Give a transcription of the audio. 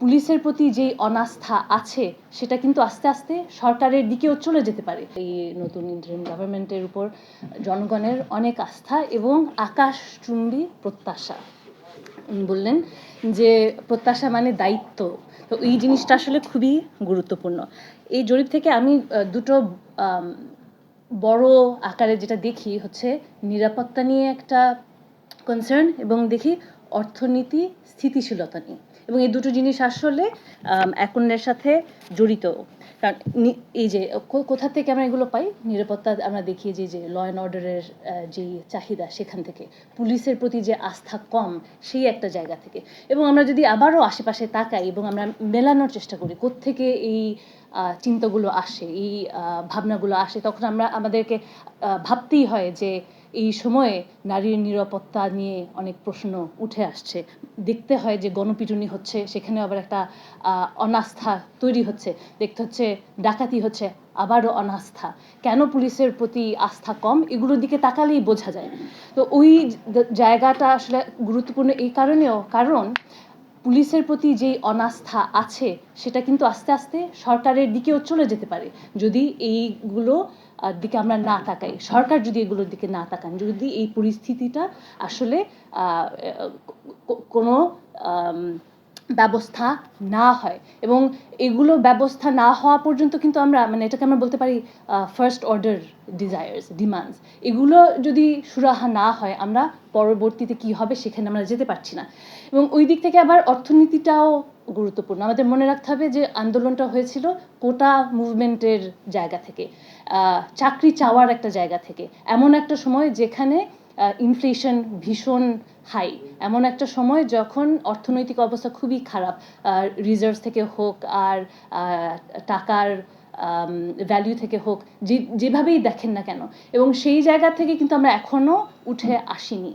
পুলিশের প্রতি যেই অনাস্থা আছে, সেটা কিন্তু আস্তে আস্তে সরকারের দিকেও চলে যেতে পারে। এই নতুন ইন্টারিম গভর্নমেন্টের উপর জনগণের অনেক আস্থা এবং আকাশচুম্বী প্রত্যাশা। বললেন যে, প্রত্যাশা মানে দায়িত্ব। তো এই জিনিসটা আসলে খুবই গুরুত্বপূর্ণ। এই জরিপ থেকে আমি দুটো বড় আকারে যেটা দেখি হচ্ছে নিরাপত্তা নিয়ে একটা কনসার্ন এবং দেখি অর্থনীতি স্থিতিশীলতা নিয়ে। এবং এই দুটো জিনিস আসলে অন্যের সাথে জড়িত। কারণ এই যে কোথা থেকে আমরা এগুলো পাই? নিরাপত্তা আমরা দেখি যে যে ল অ্যান্ড অর্ডারের যে, চাহিদা সেখান থেকে। পুলিশের প্রতি যে আস্থা কম, সেই একটা জায়গা থেকে। এবং আমরা যদি আবারও আশেপাশে তাকাই এবং আমরা মেলানোর চেষ্টা করি, কোত্থেকে এই চিন্তাগুলো আসে, এই ভাবনাগুলো আসে, তখন আমরা আমাদেরকে ভাবতেই হয় যে এই সময়ে নারীর নিরাপত্তা নিয়ে অনেক প্রশ্ন উঠে আসছে। দেখতে হয় যে গণপিটুনি হচ্ছে সেখানে আবার একটা অনাস্থা তৈরি হচ্ছে। দেখতে হচ্ছে ডাকাতি হচ্ছে, আবারও অনাস্থা। কেন পুলিশের প্রতি আস্থা কম? এগুলোর দিকে তাকালেই বোঝা যায়। তো ওই জায়গাটা আসলে গুরুত্বপূর্ণ এই কারণেও, কারণ পুলিশের প্রতি যেই অনাস্থা আছে, সেটা কিন্তু আস্তে আস্তে সরকারের দিকেও চলে যেতে পারে। যদি এইগুলো দিকে আমরা না তাকাই, সরকার যদি এগুলোর দিকে না তাকান, যদি এই পরিস্থিতিটা আসলে কোনো ব্যবস্থা না হয়। এবং এগুলো ব্যবস্থা না হওয়া পর্যন্ত কিন্তু আমরা মানে এটাকে আমরা বলতে পারি ফার্স্ট অর্ডার ডিজায়ার্স ডিমান্ডস এগুলো যদি সুরাহা না হয়, আমরা পরবর্তীতে কি হবে সেখানে আমরা যেতে পারছি না। এবং ওই দিক থেকে আবার অর্থনীতিটাও গুরুত্বপূর্ণ। আমাদের মনে রাখতে হবে যে আন্দোলনটা হয়েছিল কোটা মুভমেন্টের জায়গা থেকে চাকরি চাওয়ার একটা জায়গা থেকে। এমন একটা সময় যেখানে ইনফ্লেশন ভীষণ হাই। এমন একটা সময় যখন অর্থনৈতিক অবস্থা খুবই খারাপ রিজার্ভ থেকে হোক, আর টাকার ভ্যালু থেকে হোক, যে, যেভাবেই দেখেন না কেন, এবং সেই জায়গা থেকে কিন্তু আমরা এখনও উঠে আসিনি।